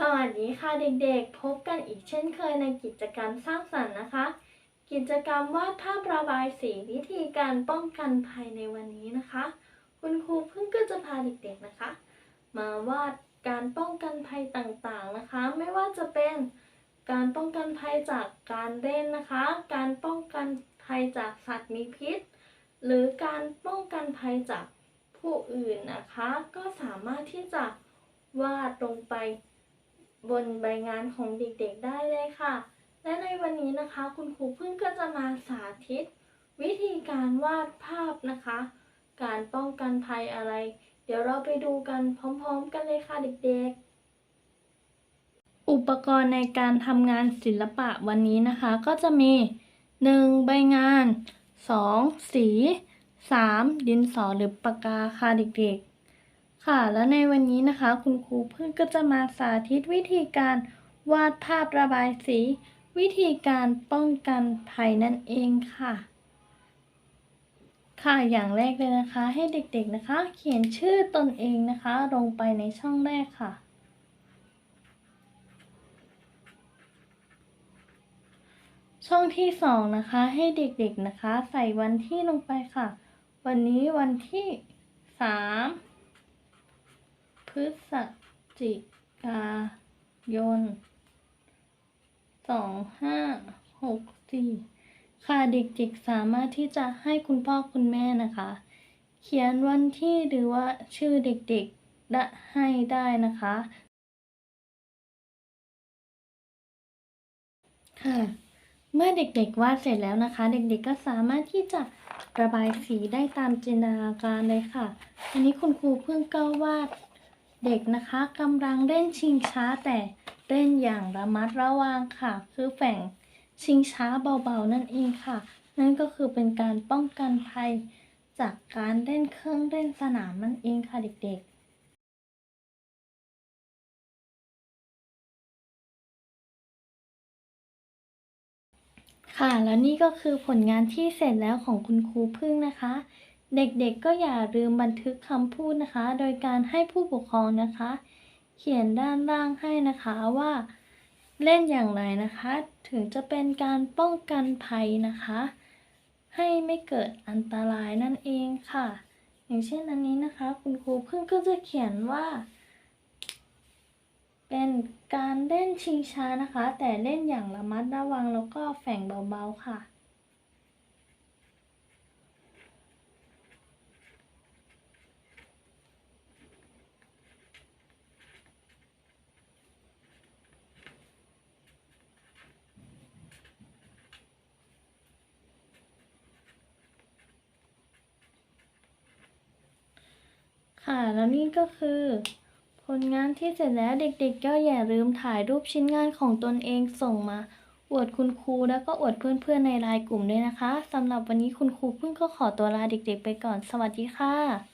สวัสดีค่ะเด็กๆ พบกันอีกเช่นเคยในกิจกรรมสร้างสรรค์นะคะ กิจกรรมวาดภาพระบายสีวิธีการป้องกันภัยในวันนี้นะคะ คุณครูเพิ่งก็จะพาเด็กๆนะคะ มาวาดการป้องกันภัยต่างๆนะคะ ไม่ว่าจะเป็นการป้องกันภัยจากการเล่นนะคะ การป้องกันภัยจากสัตว์มีพิษ หรือการป้องกันภัยจากผู้อื่นนะคะ ก็สามารถที่จะวาดลงไป บนใบงานของเด็กๆได้เลยค่ะ และในวันนี้นะคะ คุณครูพึ่งก็จะมาสาธิต วิธีการวาดภาพนะคะ การป้องกันภัยอะไร เดี๋ยวเราไปดูกันพร้อม ๆ กันเลยค่ะเด็กๆอุปกรณ์ในการทำงานศิลปะวันนี้นะคะ ก็จะมี 1. ใบงาน 2. สี 3. ดินสอหรือปากกาค่ะเด็กๆ ค่ะ และในวันนี้นะคะ คุณครูเพื่อนก็จะมาสาธิตวิธีการวาดภาพระบายสี วิธีการป้องกันภัยนั่นเองค่ะ ค่ะอย่างแรกเลยนะคะ ให้เด็กๆนะคะ เขียนชื่อตนเองนะคะ ลงไปในช่องแรกค่ะ ช่องที่สองนะคะ ให้เด็กๆนะคะ ใส่วันที่ลงไปค่ะ วันนี้วันที่สาม ฤศจิกายนสองห้าหกสี่ค่ะเด็กๆสามารถที่จะให้คุณพ่อคุณแม่นะคะ เขียนวันที่หรือว่าชื่อเด็กๆได้ให้ได้นะคะ ค่ะ เมื่อเด็กๆวาดเสร็จแล้วนะคะ เด็กๆก็สามารถที่จะระบายสีได้ตามจินตนาการเลยค่ะ อันนี้คุณครูเพิ่งก็วาด เด็กนะคะกำลังเล่นชิงช้าแต่เล่นอย่างระมัดระวังค่ะ คือแฝงชิงช้าเบาๆนั่นเองค่ะ นั่นก็คือเป็นการป้องกันภัย จากการเล่นเครื่องเล่นสนามนั่นเองค่ะเด็กๆค่ะ แล้วนี่ก็คือผลงานที่เสร็จแล้วของคุณครูพึ่งนะคะ เด็กๆก็อย่าลืมบันทึกคำพูดนะคะ โดยการให้ผู้ปกครองนะคะ เขียนด้านล่างให้นะคะว่า เล่นอย่างไรนะคะ ถึงจะเป็นการป้องกันภัยนะคะ ให้ไม่เกิดอันตรายนั่นเองค่ะ อย่างเช่นอันนี้นะคะ คุณครูเพึ่งก็จะเขียนว่า เป็นการเล่นชิงช้านะคะ แต่เล่นอย่างระมัดระวังแล้วก็แฝงเบาๆค่ะ ค่ะ แล้วนี่ก็คือ ผลงานที่เสร็จแล้วเด็กๆก็อย่าลืมถ่ายรูปชิ้นงานของตนเองส่งมาอวดคุณครูแล้วก็อวดเพื่อนๆในไลน์กลุ่มด้วยนะคะสำหรับวันนี้คุณครูเพิ่งก็ขอตัวลาเด็กๆไปก่อน สวัสดีค่ะ